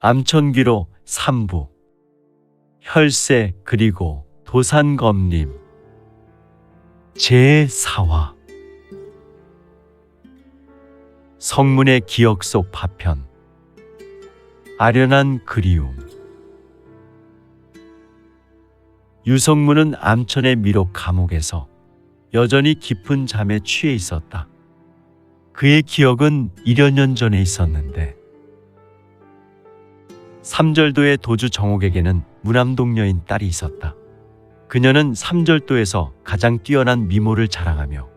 암천귀로 삼부. 혈세 그리고 도산검림 제4화. 성문의 기억 속 파편. 아련한 그리움. 유성문은 암천의 미록 감옥에서 여전히 깊은 잠에 취해 있었다. 그의 기억은 1여 년 전에 있었는데 삼절도의 도주 정옥에게는 무남동녀인 딸이 있었다. 그녀는 삼절도에서 가장 뛰어난 미모를 자랑하며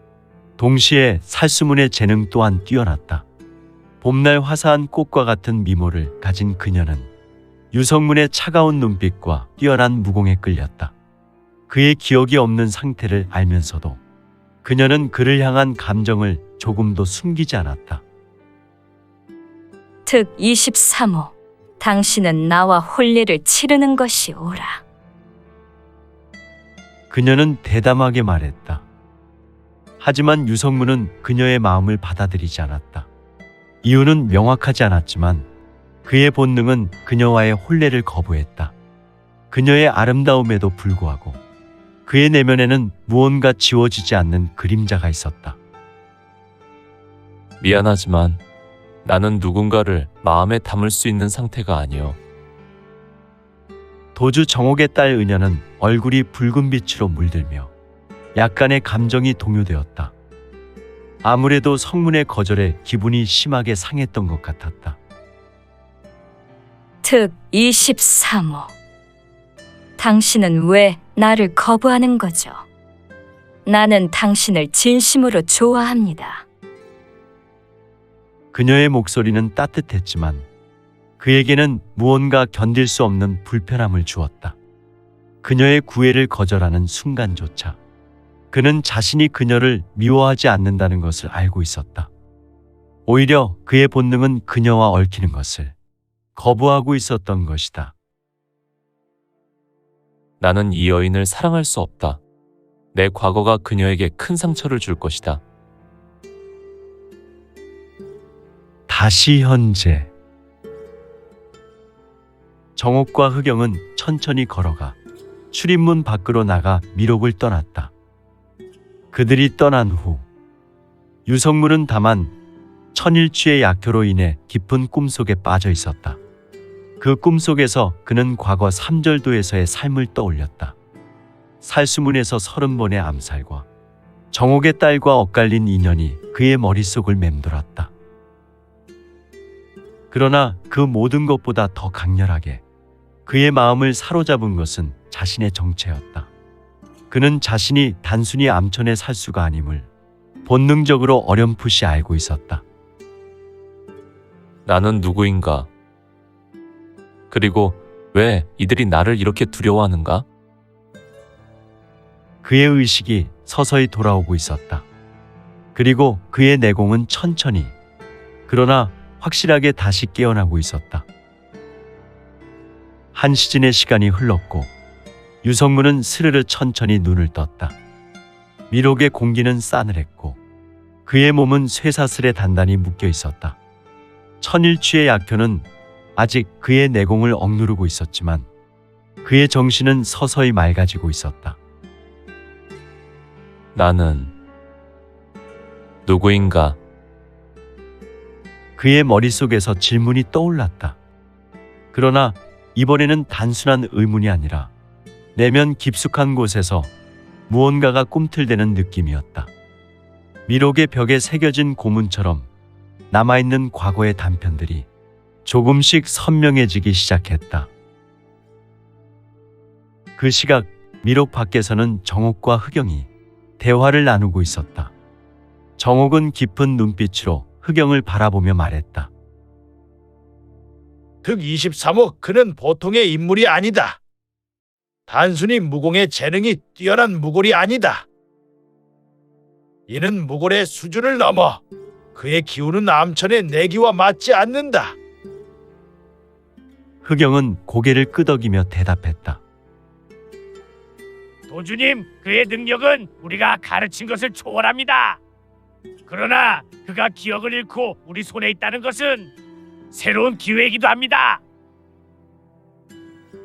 동시에 살수문의 재능 또한 뛰어났다. 봄날 화사한 꽃과 같은 미모를 가진 그녀는 유성문의 차가운 눈빛과 뛰어난 무공에 끌렸다. 그의 기억이 없는 상태를 알면서도 그녀는 그를 향한 감정을 조금도 숨기지 않았다. 특 23호 당신은 나와 혼례를 치르는 것이 옳아. 그녀는 대담하게 말했다. 하지만 유성문은 그녀의 마음을 받아들이지 않았다. 이유는 명확하지 않았지만 그의 본능은 그녀와의 혼례를 거부했다. 그녀의 아름다움에도 불구하고 그의 내면에는 무언가 지워지지 않는 그림자가 있었다. 미안하지만 나는 누군가를 마음에 담을 수 있는 상태가 아니요. 도주 정옥의 딸 은녀는 얼굴이 붉은 빛으로 물들며 약간의 감정이 동요되었다. 아무래도 성문의 거절에 기분이 심하게 상했던 것 같았다. 특 23호 당신은 왜 나를 거부하는 거죠? 나는 당신을 진심으로 좋아합니다. 그녀의 목소리는 따뜻했지만 그에게는 무언가 견딜 수 없는 불편함을 주었다. 그녀의 구애를 거절하는 순간조차 그는 자신이 그녀를 미워하지 않는다는 것을 알고 있었다. 오히려 그의 본능은 그녀와 얽히는 것을 거부하고 있었던 것이다. 나는 이 여인을 사랑할 수 없다. 내 과거가 그녀에게 큰 상처를 줄 것이다. 다시 현재 정옥과 흑영은 천천히 걸어가 출입문 밖으로 나가 미록을 떠났다. 그들이 떠난 후 유성물은 다만 천일취의 약효로 인해 깊은 꿈속에 빠져 있었다. 그 꿈속에서 그는 과거 삼절도에서의 삶을 떠올렸다. 살수문에서 서른 번의 암살과 정옥의 딸과 엇갈린 인연이 그의 머릿속을 맴돌았다. 그러나 그 모든 것보다 더 강렬하게 그의 마음을 사로잡은 것은 자신의 정체였다. 그는 자신이 단순히 암천의 살수가 아님을 본능적으로 어렴풋이 알고 있었다. 나는 누구인가? 그리고 왜 이들이 나를 이렇게 두려워하는가? 그의 의식이 서서히 돌아오고 있었다. 그리고 그의 내공은 천천히, 그러나 확실하게 다시 깨어나고 있었다. 한 시즌의 시간이 흘렀고, 유성문은 스르르 천천히 눈을 떴다. 미록의 공기는 싸늘했고, 그의 몸은 쇠사슬에 단단히 묶여 있었다. 천일취의 약효는 아직 그의 내공을 억누르고 있었지만, 그의 정신은 서서히 맑아지고 있었다. 나는 누구인가? 그의 머릿속에서 질문이 떠올랐다. 그러나 이번에는 단순한 의문이 아니라 내면 깊숙한 곳에서 무언가가 꿈틀대는 느낌이었다. 미록의 벽에 새겨진 고문처럼 남아있는 과거의 단편들이 조금씩 선명해지기 시작했다. 그 시각 미록 밖에서는 정옥과 흑영이 대화를 나누고 있었다. 정옥은 깊은 눈빛으로 흑영을 바라보며 말했다. 득 23호 그는 보통의 인물이 아니다. 단순히 무공의 재능이 뛰어난 무골이 아니다. 이는 무골의 수준을 넘어 그의 기운은 암천의 내기와 맞지 않는다. 흑영은 고개를 끄덕이며 대답했다. 도주님, 그의 능력은 우리가 가르친 것을 초월합니다. 그러나 그가 기억을 잃고 우리 손에 있다는 것은 새로운 기회이기도 합니다.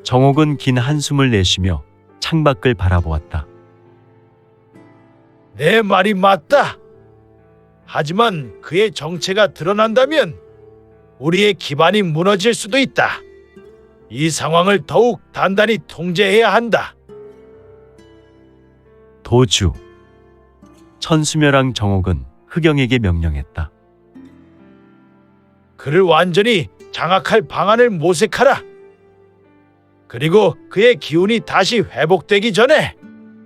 정옥은 긴 한숨을 내쉬며 창밖을 바라보았다. 내 말이 맞다. 하지만 그의 정체가 드러난다면 우리의 기반이 무너질 수도 있다. 이 상황을 더욱 단단히 통제해야 한다. 도주. 천수멸왕 정옥은 흑영에게 명령했다. 그를 완전히 장악할 방안을 모색하라. 그리고 그의 기운이 다시 회복되기 전에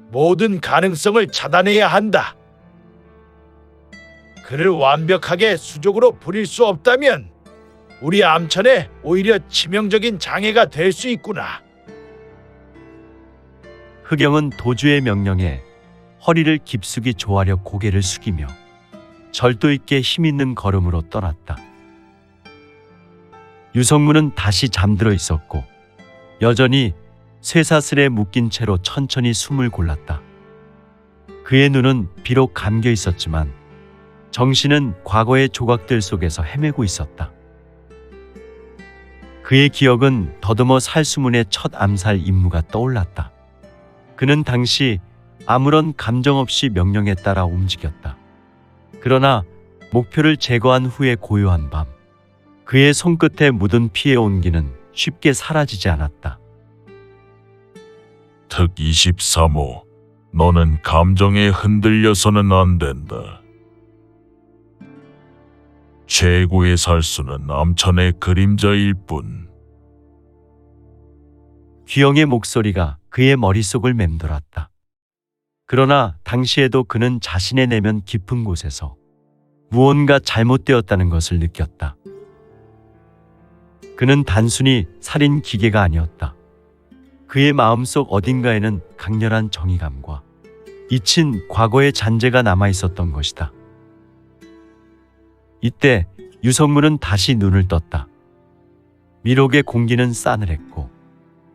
모든 가능성을 차단해야 한다. 그를 완벽하게 수족으로 부릴 수 없다면 우리 암천에 오히려 치명적인 장애가 될 수 있구나. 흑영은 도주의 명령에 허리를 깊숙이 조아려 고개를 숙이며 절도 있게 힘있는 걸음으로 떠났다. 유성문은 다시 잠들어 있었고 여전히 쇠사슬에 묶인 채로 천천히 숨을 골랐다. 그의 눈은 비록 감겨 있었지만 정신은 과거의 조각들 속에서 헤매고 있었다. 그의 기억은 더듬어 살수문의 첫 암살 임무가 떠올랐다. 그는 당시 아무런 감정 없이 명령에 따라 움직였다. 그러나 목표를 제거한 후에 고요한 밤, 그의 손끝에 묻은 피의 온기는 쉽게 사라지지 않았다. 특 23호, 너는 감정에 흔들려서는 안 된다. 최고의 살수는 남천의 그림자일 뿐. 귀영의 목소리가 그의 머릿속을 맴돌았다. 그러나 당시에도 그는 자신의 내면 깊은 곳에서 무언가 잘못되었다는 것을 느꼈다. 그는 단순히 살인 기계가 아니었다. 그의 마음속 어딘가에는 강렬한 정의감과 잊힌 과거의 잔재가 남아 있었던 것이다. 이때 유성문은 다시 눈을 떴다. 미록의 공기는 싸늘했고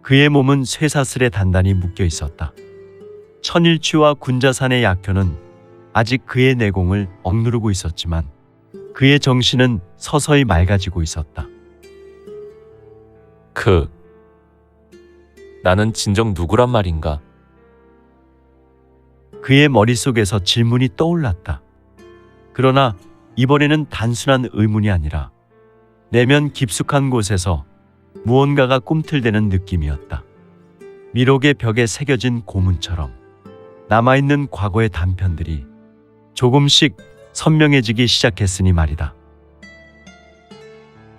그의 몸은 쇠사슬에 단단히 묶여 있었다. 천일취와 군자산의 약효는 아직 그의 내공을 억누르고 있었지만 그의 정신은 서서히 맑아지고 있었다. 그 나는 진정 누구란 말인가? 그의 머릿속에서 질문이 떠올랐다. 그러나 이번에는 단순한 의문이 아니라 내면 깊숙한 곳에서 무언가가 꿈틀대는 느낌이었다. 미록의 벽에 새겨진 고문처럼 남아있는 과거의 단편들이 조금씩 선명해지기 시작했으니 말이다.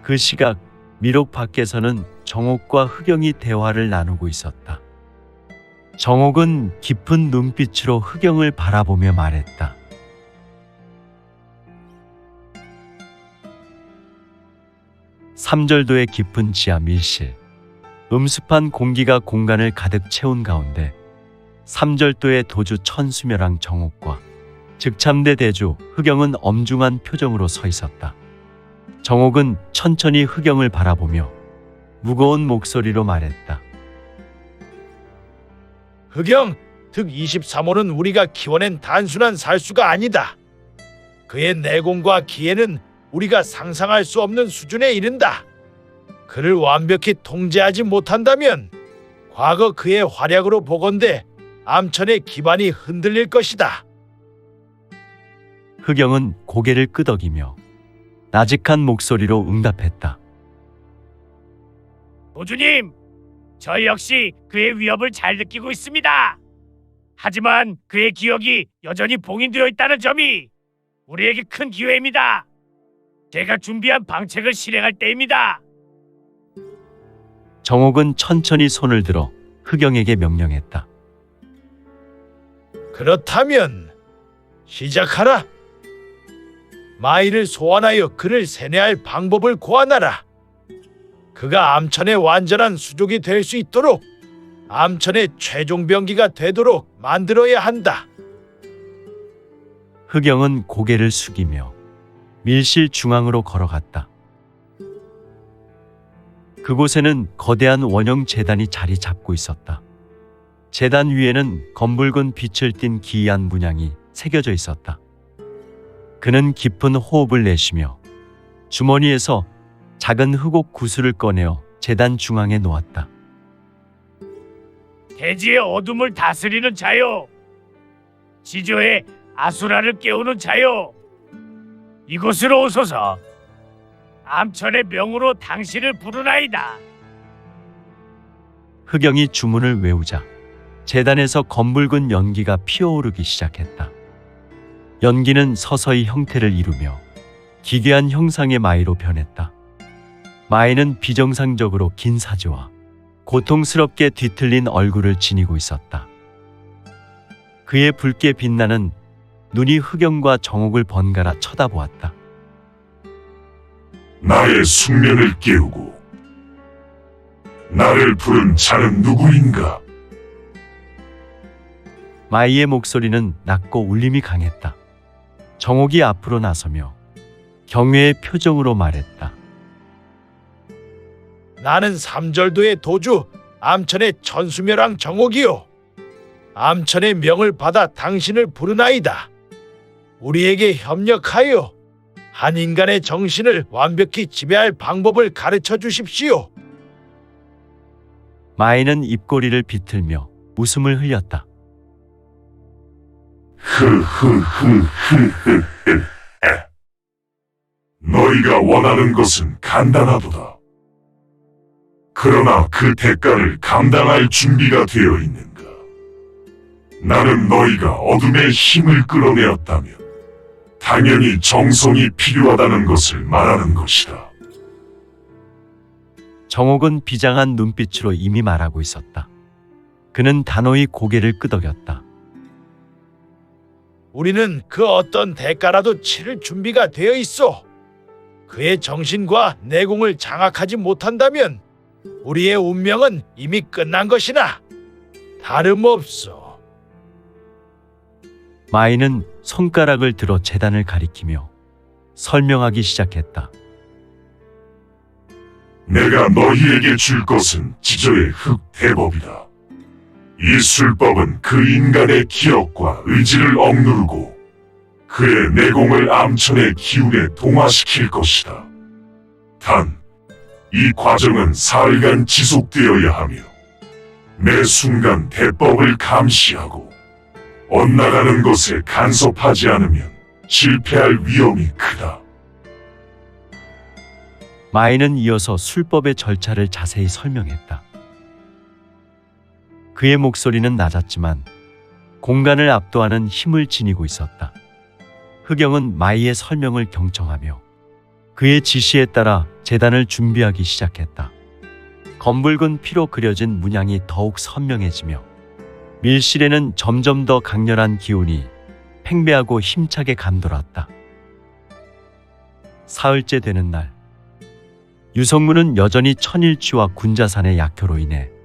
그 시각 미록 밖에서는 정옥과 흑영이 대화를 나누고 있었다. 정옥은 깊은 눈빛으로 흑영을 바라보며 말했다. 삼절도의 깊은 지하 밀실. 음습한 공기가 공간을 가득 채운 가운데 삼절도의 도주 천수멸왕 정옥과 즉참대 대주 흑영은 엄중한 표정으로 서 있었다. 정옥은 천천히 흑영을 바라보며 무거운 목소리로 말했다. 흑영, 득 23호는 우리가 키워낸 단순한 살수가 아니다. 그의 내공과 기회는 우리가 상상할 수 없는 수준에 이른다. 그를 완벽히 통제하지 못한다면 과거 그의 활약으로 보건대 암천의 기반이 흔들릴 것이다. 흑영은 고개를 끄덕이며 나직한 목소리로 응답했다. 도주님, 저 역시 그의 위협을 잘 느끼고 있습니다. 하지만 그의 기억이 여전히 봉인되어 있다는 점이 우리에게 큰 기회입니다. 제가 준비한 방책을 실행할 때입니다. 정옥은 천천히 손을 들어 흑영에게 명령했다. 그렇다면 시작하라. 마이를 소환하여 그를 세뇌할 방법을 고안하라. 그가 암천의 완전한 수족이 될 수 있도록 암천의 최종 병기가 되도록 만들어야 한다. 흑영은 고개를 숙이며 밀실 중앙으로 걸어갔다. 그곳에는 거대한 원형 재단이 자리 잡고 있었다. 재단 위에는 검붉은 빛을 띤 기이한 문양이 새겨져 있었다. 그는 깊은 호흡을 내쉬며 주머니에서 작은 흑옥 구슬을 꺼내어 재단 중앙에 놓았다. 대지의 어둠을 다스리는 자요. 지조의 아수라를 깨우는 자요. 이곳으로 오소서. 암천의 명으로 당신을 부르나이다. 흑영이 주문을 외우자 재단에서 검붉은 연기가 피어오르기 시작했다. 연기는 서서히 형태를 이루며 기괴한 형상의 마이로 변했다. 마이는 비정상적으로 긴 사지와 고통스럽게 뒤틀린 얼굴을 지니고 있었다. 그의 붉게 빛나는 눈이 흑영과 정옥을 번갈아 쳐다보았다. 나의 숙면을 깨우고 나를 부른 자는 누구인가? 마이의 목소리는 낮고 울림이 강했다. 정옥이 앞으로 나서며 경외의 표정으로 말했다. 나는 삼절도의 도주 암천의 천수묘랑 정옥이요. 암천의 명을 받아 당신을 부르나이다. 우리에게 협력하여 한 인간의 정신을 완벽히 지배할 방법을 가르쳐 주십시오. 마이는 입꼬리를 비틀며 웃음을 흘렸다. 흐흐흐흐흐흐. 너희가 원하는 것은 간단하도다. 그러나 그 대가를 감당할 준비가 되어 있는가? 나는 너희가 어둠의 힘을 끌어내었다면 당연히 정성이 필요하다는 것을 말하는 것이다. 정옥은 비장한 눈빛으로 이미 말하고 있었다. 그는 단호히 고개를 끄덕였다. 우리는 그 어떤 대가라도 치를 준비가 되어 있어. 그의 정신과 내공을 장악하지 못한다면 우리의 운명은 이미 끝난 것이나 다름없어. 마이는 손가락을 들어 재단을 가리키며 설명하기 시작했다. 내가 너희에게 줄 것은 지저의 흑 대법이다. 이 술법은 그 인간의 기억과 의지를 억누르고 그의 내공을 암천의 기운에 동화시킬 것이다. 단, 이 과정은 사흘간 지속되어야 하며 매 순간 대법을 감시하고 엇나가는 것에 간섭하지 않으면 실패할 위험이 크다. 마이는 이어서 술법의 절차를 자세히 설명했다. 그의 목소리는 낮았지만 공간을 압도하는 힘을 지니고 있었다. 흑영은 마이의 설명을 경청하며 그의 지시에 따라 재단을 준비하기 시작했다. 검붉은 피로 그려진 문양이 더욱 선명해지며 밀실에는 점점 더 강렬한 기운이 팽배하고 힘차게 감돌았다. 사흘째 되는 날 유성문은 여전히 천일취와 군자산의 약효로 인해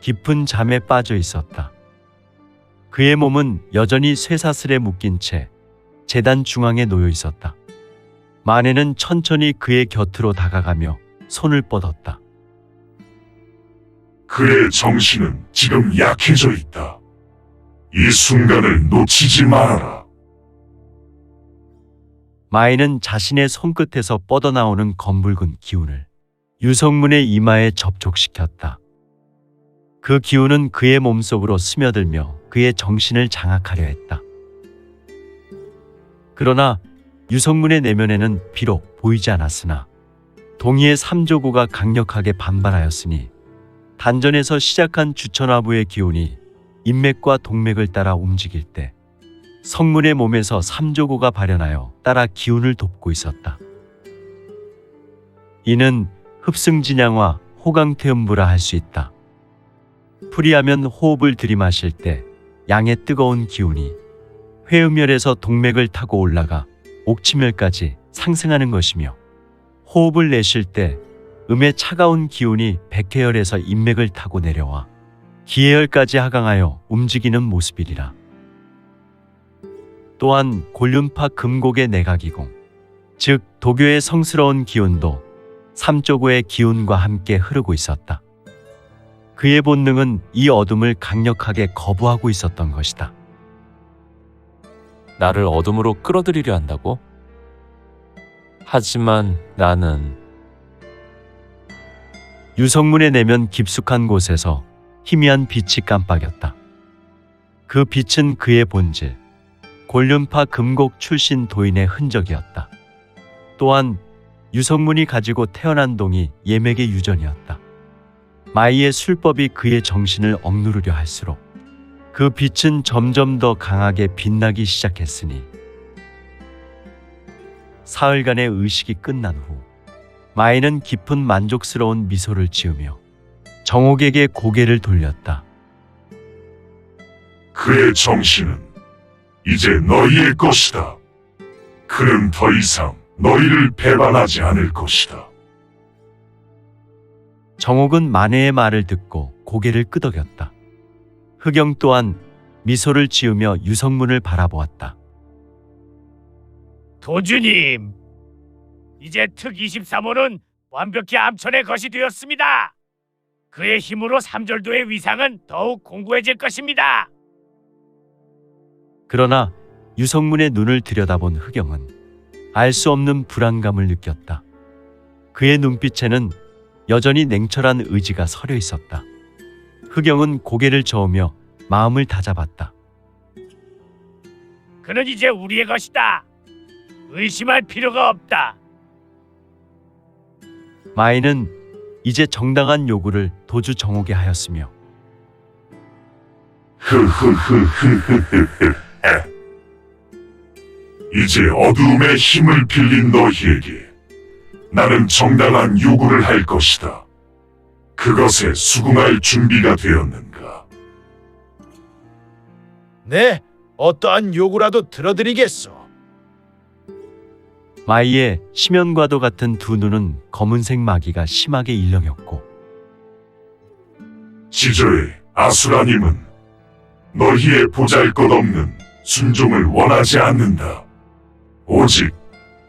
깊은 잠에 빠져 있었다. 그의 몸은 여전히 쇠사슬에 묶인 채 재단 중앙에 놓여 있었다. 마네는 천천히 그의 곁으로 다가가며 손을 뻗었다. 그의 정신은 지금 약해져 있다. 이 순간을 놓치지 말아라. 마이는 자신의 손끝에서 뻗어나오는 검붉은 기운을 유성문의 이마에 접촉시켰다. 그 기운은 그의 몸속으로 스며들며 그의 정신을 장악하려 했다. 그러나 유성문의 내면에는 비록 보이지 않았으나 동의의 삼조구가 강력하게 반발하였으니 단전에서 시작한 주천화부의 기운이 인맥과 동맥을 따라 움직일 때 성문의 몸에서 삼조고가 발현하여 따라 기운을 돕고 있었다. 이는 흡승진양화 호강태음부라 할 수 있다. 풀이하면 호흡을 들이마실 때 양의 뜨거운 기운이 회음열에서 동맥을 타고 올라가 옥치멸까지 상승하는 것이며 호흡을 내쉴 때 음의 차가운 기운이 백해열에서 인맥을 타고 내려와 기해열까지 하강하여 움직이는 모습이리라. 또한 골륜파 금곡의 내각이공, 즉 도교의 성스러운 기운도 삼조구의 기운과 함께 흐르고 있었다. 그의 본능은 이 어둠을 강력하게 거부하고 있었던 것이다. 나를 어둠으로 끌어들이려 한다고? 하지만 나는 유성문의 내면 깊숙한 곳에서 희미한 빛이 깜빡였다. 그 빛은 그의 본질, 골륜파 금곡 출신 도인의 흔적이었다. 또한 유성문이 가지고 태어난 동이 예맥의 유전이었다. 마이의 술법이 그의 정신을 억누르려 할수록 그 빛은 점점 더 강하게 빛나기 시작했으니 사흘간의 의식이 끝난 후 마이는 깊은 만족스러운 미소를 지으며 정옥에게 고개를 돌렸다. 그의 정신은 이제 너희의 것이다. 그는 더 이상 너희를 배반하지 않을 것이다. 정옥은 마네의 말을 듣고 고개를 끄덕였다. 흑영 또한 미소를 지으며 유성문을 바라보았다. 도주님, 이제 특 23호는 완벽히 암천의 것이 되었습니다. 그의 힘으로 삼절도의 위상은 더욱 공고해질 것입니다. 그러나 유성문의 눈을 들여다본 흑영은 알 수 없는 불안감을 느꼈다. 그의 눈빛에는 여전히 냉철한 의지가 서려 있었다. 흑영은 고개를 저으며 마음을 다잡았다. 그는 이제 우리의 것이다. 의심할 필요가 없다. 마이는 이제 정당한 요구를 도주 정옥에 하였으며 흐흐흐흐흐흐흐. 이제 어두움의 힘을 빌린 너희에게 나는 정당한 요구를 할 것이다. 그것에 수긍할 준비가 되었는가? 네, 어떠한 요구라도 들어드리겠소. 마이의 심연과도 같은 두 눈은 검은색 마기가 심하게 일렁였고 지저의 아수라님은 너희의 보잘것없는 순종을 원하지 않는다. 오직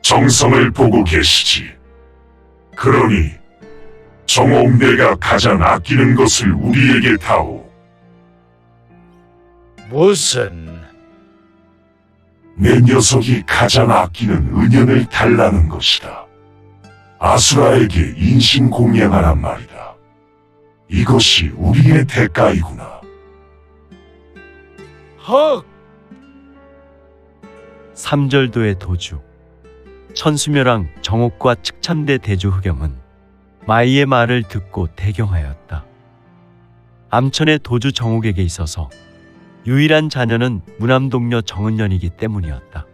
정성을 보고 계시지. 그러니 정옥 내가 가장 아끼는 것을 우리에게 다오. 무슨 내 녀석이 가장 아끼는 은연을 달라는 것이다. 아수라에게 인신 공양하란 말이다. 이것이 우리의 대가이구나. 헉 삼절도의 도주 천수묘랑 정옥과 측참대 대주 흑영은 마이의 말을 듣고 대경하였다. 암천의 도주 정옥에게 있어서 유일한 자녀는 무남동녀 정은년이기 때문이었다.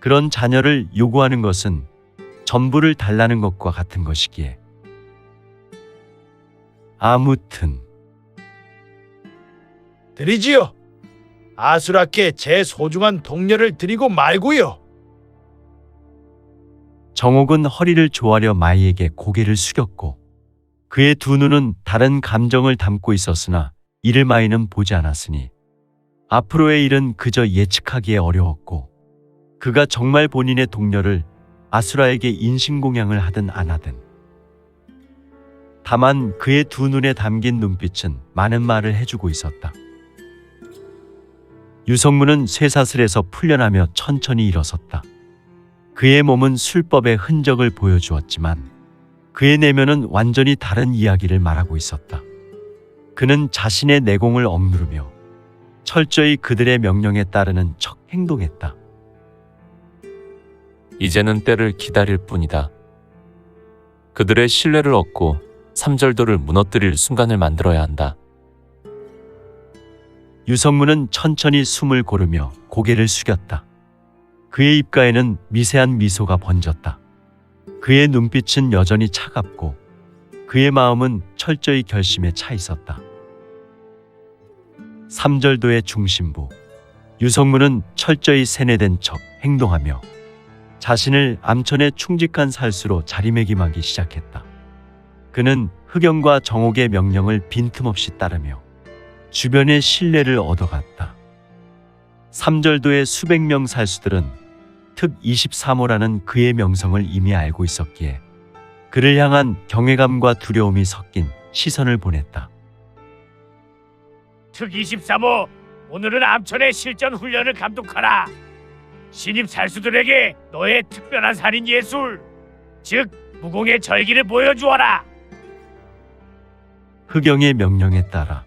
그런 자녀를 요구하는 것은 전부를 달라는 것과 같은 것이기에 아무튼 드리지요. 아수라께 제 소중한 동료를 드리고 말고요. 정옥은 허리를 조아려 마이에게 고개를 숙였고 그의 두 눈은 다른 감정을 담고 있었으나 이를 마이는 보지 않았으니 앞으로의 일은 그저 예측하기에 어려웠고 그가 정말 본인의 동료를 아수라에게 인신공양을 하든 안 하든 다만 그의 두 눈에 담긴 눈빛은 많은 말을 해주고 있었다. 유성문은 쇠사슬에서 풀려나며 천천히 일어섰다. 그의 몸은 술법의 흔적을 보여주었지만 그의 내면은 완전히 다른 이야기를 말하고 있었다. 그는 자신의 내공을 억누르며 철저히 그들의 명령에 따르는 척 행동했다. 이제는 때를 기다릴 뿐이다. 그들의 신뢰를 얻고 삼절도를 무너뜨릴 순간을 만들어야 한다. 유성문은 천천히 숨을 고르며 고개를 숙였다. 그의 입가에는 미세한 미소가 번졌다. 그의 눈빛은 여전히 차갑고 그의 마음은 철저히 결심에 차 있었다. 삼절도의 중심부 유성문은 철저히 세뇌된 척 행동하며 자신을 암천의 충직한 살수로 자리매김하기 시작했다. 그는 흑영과 정옥의 명령을 빈틈없이 따르며 주변의 신뢰를 얻어갔다. 삼절도의 수백 명 살수들은 특 23호라는 그의 명성을 이미 알고 있었기에 그를 향한 경외감과 두려움이 섞인 시선을 보냈다. 특 23호, 오늘은 암천의 실전 훈련을 감독하라. 신입 살수들에게 너의 특별한 살인 예술, 즉 무공의 절기를 보여주어라. 흑영의 명령에 따라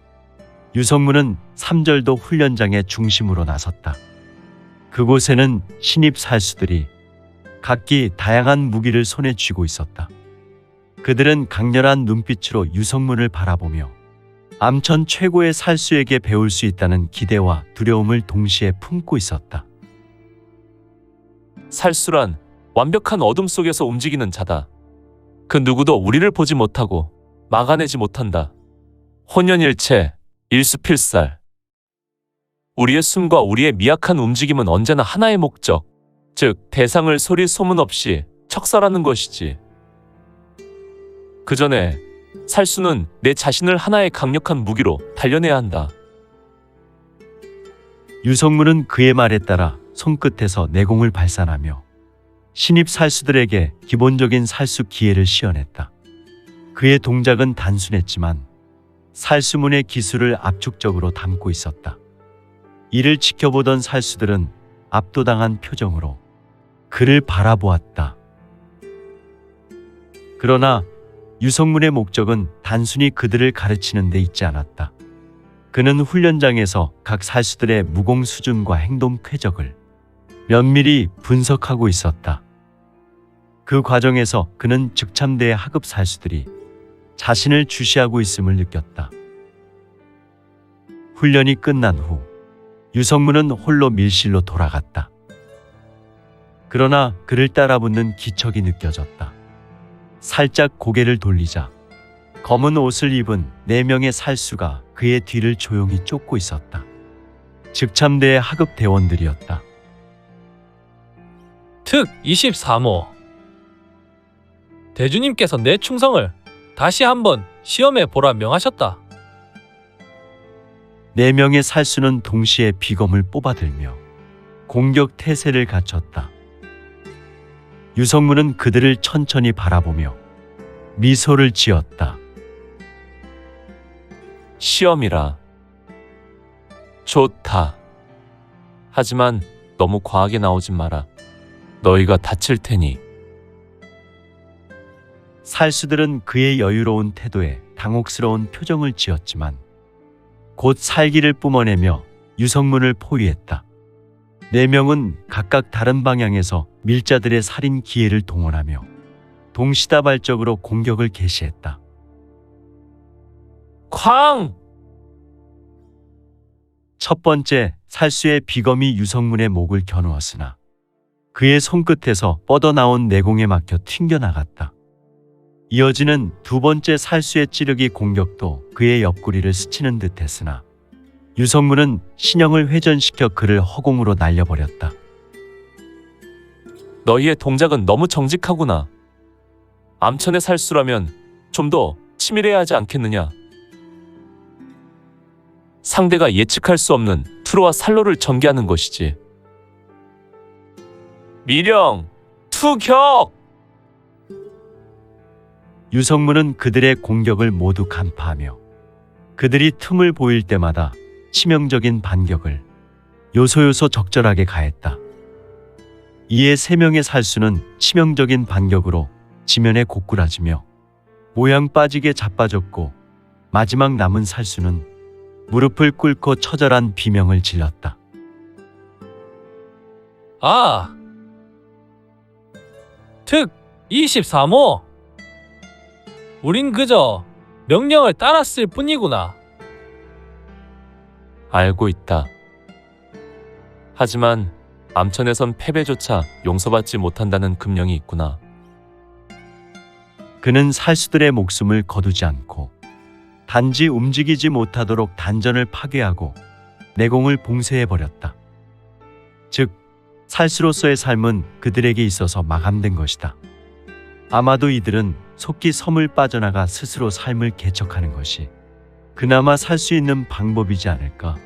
유성문은 삼절도 훈련장의 중심으로 나섰다. 그곳에는 신입 살수들이 각기 다양한 무기를 손에 쥐고 있었다. 그들은 강렬한 눈빛으로 유성문을 바라보며 암천 최고의 살수에게 배울 수 있다는 기대와 두려움을 동시에 품고 있었다. 살수란 완벽한 어둠 속에서 움직이는 자다. 그 누구도 우리를 보지 못하고 막아내지 못한다. 혼연일체, 일수필살. 우리의 숨과 우리의 미약한 움직임은 언제나 하나의 목적, 즉 대상을 소리 소문 없이 척살하는 것이지. 그 전에 살수는 내 자신을 하나의 강력한 무기로 단련해야 한다. 유성문은 그의 말에 따라 손끝에서 내공을 발산하며 신입 살수들에게 기본적인 살수 기회를 시연했다. 그의 동작은 단순했지만 살수문의 기술을 압축적으로 담고 있었다. 이를 지켜보던 살수들은 압도당한 표정으로 그를 바라보았다. 그러나 유성문의 목적은 단순히 그들을 가르치는 데 있지 않았다. 그는 훈련장에서 각 살수들의 무공 수준과 행동 쾌적을 면밀히 분석하고 있었다. 그 과정에서 그는 즉참대의 하급 살수들이 자신을 주시하고 있음을 느꼈다. 훈련이 끝난 후 유성문은 홀로 밀실로 돌아갔다. 그러나 그를 따라붙는 기척이 느껴졌다. 살짝 고개를 돌리자 검은 옷을 입은 네 명의 살수가 그의 뒤를 조용히 쫓고 있었다. 즉참대의 하급 대원들이었다. 특 23호 대주님께서 내 충성을 다시 한번 시험해 보라 명하셨다. 네 명의 살수는 동시에 비검을 뽑아들며 공격 태세를 갖췄다. 유성문은 그들을 천천히 바라보며 미소를 지었다. 시험이라. 좋다. 하지만 너무 과하게 나오진 마라. 너희가 다칠 테니. 살수들은 그의 여유로운 태도에 당혹스러운 표정을 지었지만 곧 살기를 뿜어내며 유성문을 포위했다. 네 명은 각각 다른 방향에서 밀자들의 살인 기회를 동원하며 동시다발적으로 공격을 개시했다. 쾅! 첫 번째 살수의 비검이 유성문의 목을 겨누었으나 그의 손끝에서 뻗어나온 내공에 막혀 튕겨나갔다. 이어지는 두 번째 살수의 찌르기 공격도 그의 옆구리를 스치는 듯 했으나 유성문은 신형을 회전시켜 그를 허공으로 날려버렸다. 너희의 동작은 너무 정직하구나. 암천의 살수라면 좀 더 치밀해야 하지 않겠느냐. 상대가 예측할 수 없는 투로와 살로를 전개하는 것이지. 미령, 투격! 유성문은 그들의 공격을 모두 간파하며 그들이 틈을 보일 때마다 치명적인 반격을 요소요소 적절하게 가했다. 이에 세 명의 살수는 치명적인 반격으로 지면에 고꾸라지며 모양 빠지게 자빠졌고 마지막 남은 살수는 무릎을 꿇고 처절한 비명을 질렀다. 아! 특 23호 우린 그저 명령을 따랐을 뿐이구나. 알고 있다. 하지만 암천에선 패배조차 용서받지 못한다는 금령이 있구나. 그는 살수들의 목숨을 거두지 않고 단지 움직이지 못하도록 단전을 파괴하고 내공을 봉쇄해 버렸다. 즉 살수로서의 삶은 그들에게 있어서 마감된 것이다. 아마도 이들은 속기 섬을 빠져나가 스스로 삶을 개척하는 것이 그나마 살 수 있는 방법이지 않을까.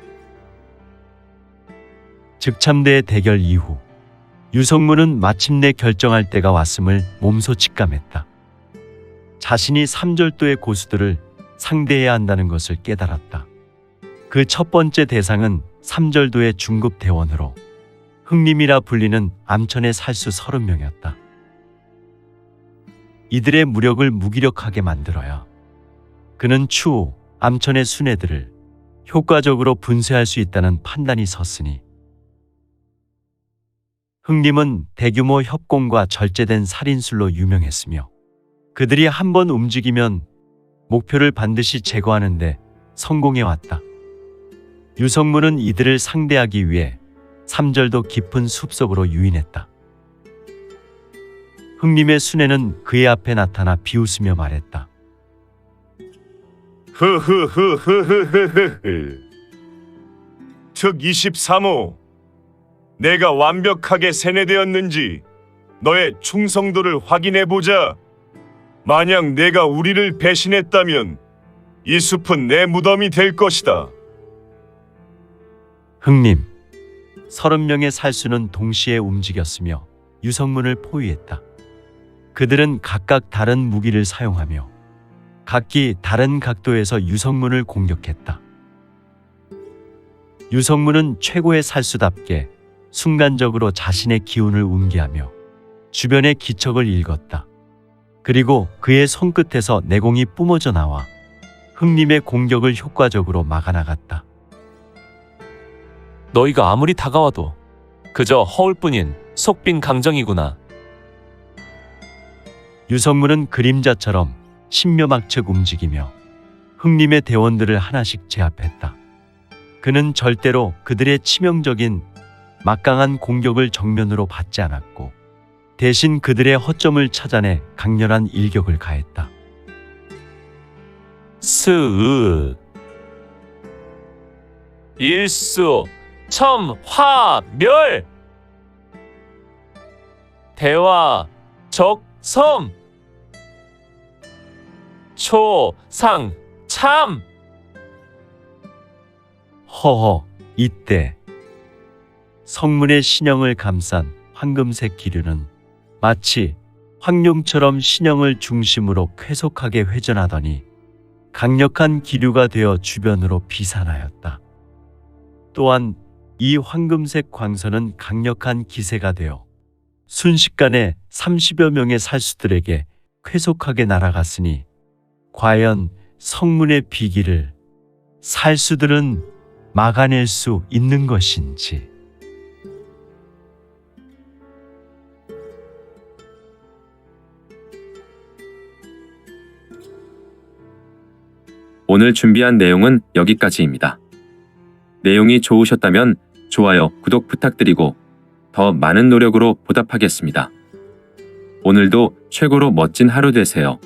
즉참대의 대결 이후 유성문은 마침내 결정할 때가 왔음을 몸소 직감했다. 자신이 삼절도의 고수들을 상대해야 한다는 것을 깨달았다. 그 첫 번째 대상은 삼절도의 중급 대원으로 흥림이라 불리는 암천의 살수 서른 명이었다. 이들의 무력을 무기력하게 만들어야 그는 추후 암천의 순애들을 효과적으로 분쇄할 수 있다는 판단이 섰으니 흥림은 대규모 협공과 절제된 살인술로 유명했으며 그들이 한 번 움직이면 목표를 반드시 제거하는데 성공해 왔다. 유성문은 이들을 상대하기 위해 삼절도 깊은 숲속으로 유인했다. 흥림의 순애는 그의 앞에 나타나 비웃으며 말했다. 흐흐흐흐흐흐흐. 특 23호. 내가 완벽하게 세뇌되었는지 너의 충성도를 확인해 보자. 만약 내가 우리를 배신했다면 이 숲은 내 무덤이 될 것이다. 흥림. 서른 명의 살수는 동시에 움직였으며 유성문을 포위했다. 그들은 각각 다른 무기를 사용하며 각기 다른 각도에서 유성문을 공격했다. 유성문은 최고의 살수답게 순간적으로 자신의 기운을 운기하며 주변의 기척을 읽었다. 그리고 그의 손끝에서 내공이 뿜어져 나와 흥림의 공격을 효과적으로 막아나갔다. 너희가 아무리 다가와도 그저 허울 뿐인 속빈 강정이구나. 유성문은 그림자처럼 신묘막측 움직이며 흥림의 대원들을 하나씩 제압했다. 그는 절대로 그들의 치명적인 막강한 공격을 정면으로 받지 않았고 대신 그들의 허점을 찾아내 강렬한 일격을 가했다. 스으 일수 첨화멸 대화 적섬 초상 참 허허 이때 성문의 신형을 감싼 황금색 기류는 마치 황룡처럼 신형을 중심으로 쾌속하게 회전하더니 강력한 기류가 되어 주변으로 비산하였다. 또한 이 황금색 광선은 강력한 기세가 되어 순식간에 30여 명의 살수들에게 쾌속하게 날아갔으니 과연 성문의 비기를 살수들은 막아낼 수 있는 것인지. 오늘 준비한 내용은 여기까지입니다. 내용이 좋으셨다면 좋아요, 구독 부탁드리고 더 많은 노력으로 보답하겠습니다. 오늘도 최고로 멋진 하루 되세요.